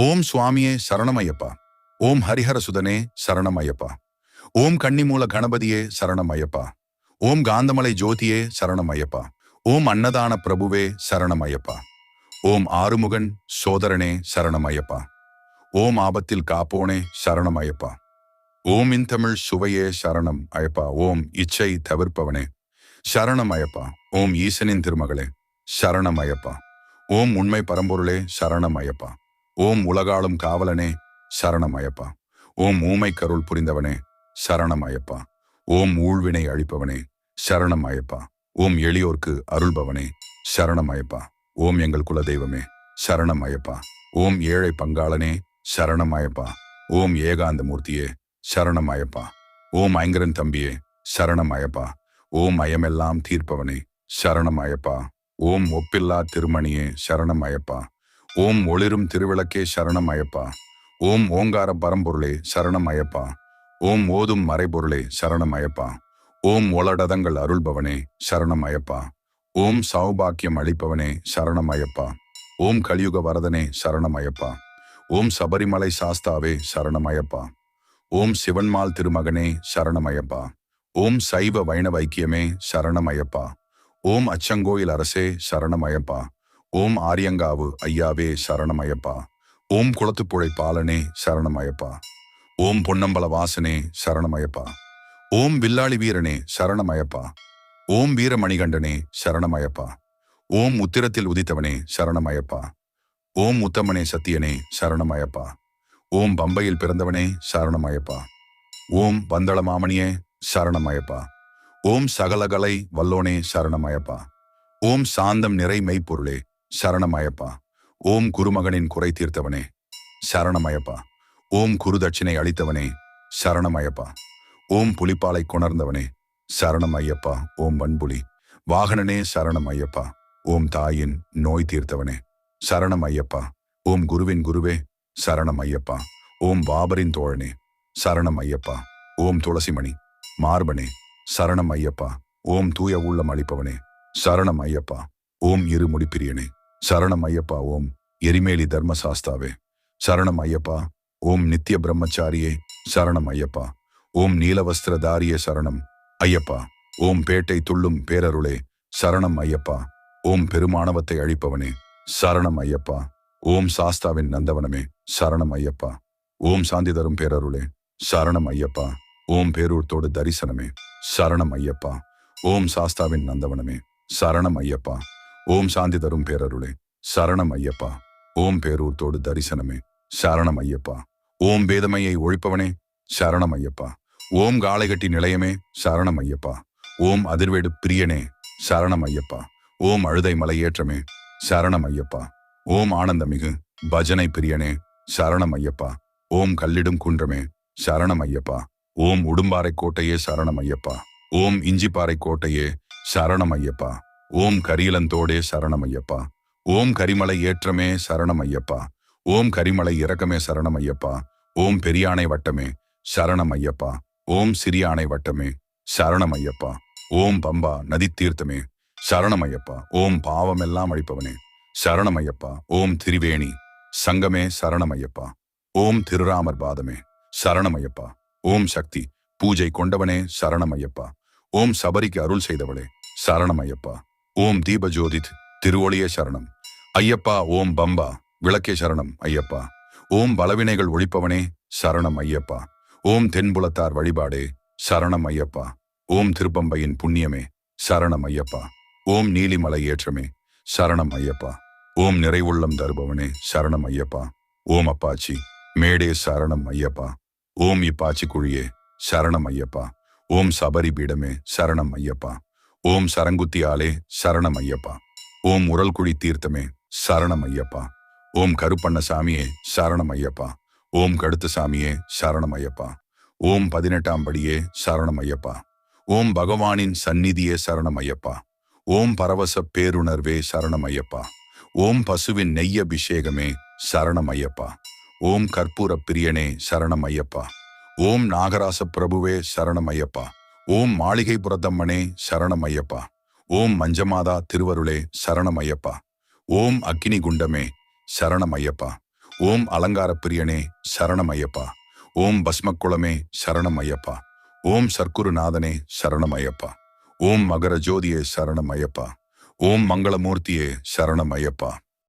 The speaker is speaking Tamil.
ஓம் சுவாமியே சரணமையப்பா. ஓம் ஹரிஹர சுதனே சரணமையப்பா. ஓம் கன்னிமூல கணபதியே சரணமையப்பா. ஓம் காந்தமலை ஜோதியே சரணமையப்பா. ஓம் அன்னதான பிரபுவே சரணமையப்பா. ஓம் ஆறுமுகன் சோதரனே சரணமையப்பா. ஓம் ஆபத்தில் காப்போனே சரணமயப்பா. ஓம் இன் தமிழ் சுவையே சரணம் அயப்பா ஓம் இச்சை தவிர்ப்பவனே சரணம் அயப்பா ஓம் ஈசனின் திருமகளே சரணம் அயப்பா ஓம் உண்மை பரம்பொருளே சரணம் அயப்பா ஓம் உலகாளும் காவலனே சரணம் அயப்பா ஓம் ஊமை கருள் புரிந்தவனே சரணம் அயப்பா ஓம் ஊழ்வினை அழிப்பவனே சரணம் அயப்பா ஓம் எளியோர்க்கு அருள்பவனே சரணம் அயப்பா ஓம் எங்கள் குலதெய்வமே சரணம் அயப்பா ஓம் ஏழை பங்காளனே சரணம் அயப்பா ஓம் ஏகாந்த மூர்த்தியே சரணம் அயப்பா ஓம் ஐங்கரன் தம்பியே சரணம் அயப்பா ஓம் அயமெல்லாம் தீர்ப்பவனே சரணம் அயப்பா ஓம் ஒப்பில்லா திருமணியே சரணம் அயப்பா ஓம் ஒளிரும் திருவிளக்கே சரணம் அயப்பா ஓம் ஓங்கார பரம்பொருளே சரணம் அயப்பா ஓம் ஓதும் மறைபொருளே சரணம் அயப்பா ஓம் ஒளடதங்கள் அருள்பவனே சரணம் அயப்பா ஓம் சௌபாக்கியம் அளிப்பவனே சரணம் அயப்பா ஓம் கலியுக வரதனே சரணம் அயப்பா ஓம் சபரிமலை சாஸ்தாவே சரணம் ஐயப்பா ஓம் சிவன்மால் திருமகனே சரணமயப்பா ஓம் சைவ வைணவ ஐக்கியமே சரணமயப்பா ஓம் அச்சங்கோயில் அரசே சரணம் ஐயப்பா ஓம் ஆரியங்காவு ஐயாவே சரணமயப்பா ஓம் குளத்துப்புழை பாலனே சரணமயப்பா ஓம் பொன்னம்பல வாசனே சரணமயப்பா ஓம் வில்லாளி வீரனே சரணமயப்பா ஓம் வீரமணிகண்டனே சரணமயப்பா ஓம் உத்திரத்தில் உதித்தவனே சரணமயப்பா ஓம் உத்தமனே சத்தியனே சரணமயப்பா ஓம் பம்பையில் பிறந்தவனே சரணமயப்பா ஓம் பந்தள மாமணியே சரணமயப்பா ஓம் சகலகலை வல்லோனே சரணமயப்பா ஓம் சாந்தம் நிறை மெய்ப்பொருளே சரணமயப்பா ஓம் குருமகனின் குறை தீர்த்தவனே சரணமயப்பா ஓம் குருதட்சிணை அளித்தவனே சரணமயப்பா ஓம் புலிப்பாலை கொணர்ந்தவனே சரணம் ஐயப்பா ஓம் வன்புலி வாகனனே சரணம் ஐயப்பா ஓம் தாயின் நோய் தீர்த்தவனே சரணம் ஐயப்பா ஓம் குருவின் குருவே சரணம் ஐயப்பா ஓம் பாபரின் தோழனே சரணம் ஐயப்பா ஓம் துளசிமணி மார்பனே சரணம் ஐயப்பா ஓம் தூய உள்ளம் அளிப்பவனே சரணம் ஐயப்பா ஓம் இரு முடிப்பிரியனே சரணம் ஐயப்பா ஓம். எரிமேலி தர்மசாஸ்தாவே. சரணம் ஐயப்பா ஓம் நித்திய பிரம்மச்சாரியே சரணம் ஐயப்பா. ஓம் நீலவஸ்திரதாரியே சரணம் ஐயப்பா. ஓம் பேட்டை துள்ளும் பேரருளே சரணம் ஐயப்பா. ஓம் பெருமானவத்தை அழிப்பவனே சரணம் ஐயப்பா. ஓம் சாஸ்தாவின் நந்தவனமே சரணம் ஐயப்பா. ஓம் சாந்தி தரும் பேரருளே சரணம் ஐயப்பா. ஓம் பேரூர்த்தோடு தரிசனமே சரணம் ஐயப்பா. ஓம் சாஸ்தாவின் நந்தவனமே சரணம் ஐயப்பா. ஓம் சாந்தி தரும் பேரருளே சரணம் ஐயப்பா ஓம் பேரூர்த்தோடு தரிசனமே சரணம் ஐயப்பா ஓம் வேதமையை ஒழிப்பவனே சரணம் ஐயப்பா ஓம் காளைகட்டி நிலையமே சரணம் ஐயப்பா ஓம் அதிர்வேடு பிரியனே சரணம் ஐயப்பா ஓம் அழுதை மலையேற்றமே சரணம் ஐயப்பா ஓம் ஆனந்தமிகு பஜனை பிரியனே சரணம் ஐயப்பா ஓம் கல்லிடும் குன்றமே சரணம் ஐயப்பா ஓம் உடும்பாறை கோட்டையே சரணம் ஐயப்பா ஓம் இஞ்சிப்பாறை கோட்டையே சரணம் ஐயப்பா ஓம் கரியலந்தோடே சரணம் ஐயப்பா ஓம் கரிமலை ஏற்றமே சரணம் ஐயப்பா ஓம் கரிமலை இறக்கமே சரணம் ஐயப்பா ஓம் பெரியானை வட்டமே சரணம் ஐயப்பா ஓம் சிறியானை வட்டமே சரணம் ஐயப்பா ஓம் பம்பா நதி தீர்த்தமே சரணம் ஐயப்பா ஓம் பாவமெல்லாம் அழிப்பவனே சரணம் ஐயப்பா ஓம் திரிவேணி சங்கமே சரணம் ஐயப்பா ஓம் திருராமர் பாதமே சரணம் ஐயப்பா ஓம் சக்தி பூஜை கொண்டவனே சரணம் ஐயப்பா ஓம் சபரிக்கு அருள் செய்தவளே சரணம் ஐயப்பா ஓம் தீபஜோதித் திருவொளிய சரணம். ஐயப்பா ஓம் பம்பா விளக்கே சரணம் ஐயப்பா. ஓம் பலவினைகள் ஒழிப்பவனே சரணம் ஐயப்பா. ஓம் தென்புலத்தார் வழிபாடே சரணம் ஐயப்பா. ஓம் திருப்பம்பையின் புண்ணியமே சரணம் ஐயப்பா. ஓம் நீலிமலை ஏற்றமே சரணம் ஐயப்பா. ஓம் நிறைவுள்ளம் தருபவனே சரணம் ஐயப்பா. ஓம் அப்பாச்சி மேடே சரணம் ஐயப்பா. ஓம் இப்பாச்சி குழியே சரணம் ஐயப்பா. ஓம் சபரி பீடமே சரணம் ஐயப்பா. ஓம் சரங்குத்தியாலே சரணம் ஐயப்பா ஓம் உரல்குழி தீர்த்தமே சரணம் ஐயப்பா ஓம் கருப்பண்ண சாமியே சரணம் ஐயப்பா ஓம் கடுத்த சாமியே சரணம் ஐயப்பா ஓம் பதினெட்டாம் படியே சரணம் ஐயப்பா ஓம் பகவானின் சந்நிதியே சரணம் ஐயப்பா ஓம் பரவச பேருணர்வே சரணம் ஐயப்பா ஓம் பசுவின் நெய்யபிஷேகமே சரணம் ஐயப்பா ஓம் கற்பூர பிரியனே சரணம் ஐயப்பா ஓம் நாகராச பிரபுவே சரணம் ஐயப்பா ஓம் மாளிகை புரத்தம்மனே சரணம் ஐயப்பா ஓம் மஞ்சமாதா திருவருளே சரணம் ஐயப்பா ஓம் அக்கினி குண்டமே சரணம் ஐயப்பா ஓம் அலங்கார பிரியனே சரணம் ஐயப்பா ஓம் பஸ்மக்குளமே சரணம் ஐயப்பா ஓம் சர்க்குருநாதனே சரணம் ஐயப்பா ஓம் மகர ஜோதியே சரணம் ஐயப்பா ஓம் மங்களமூர்த்தியே சரணம் ஐயப்பா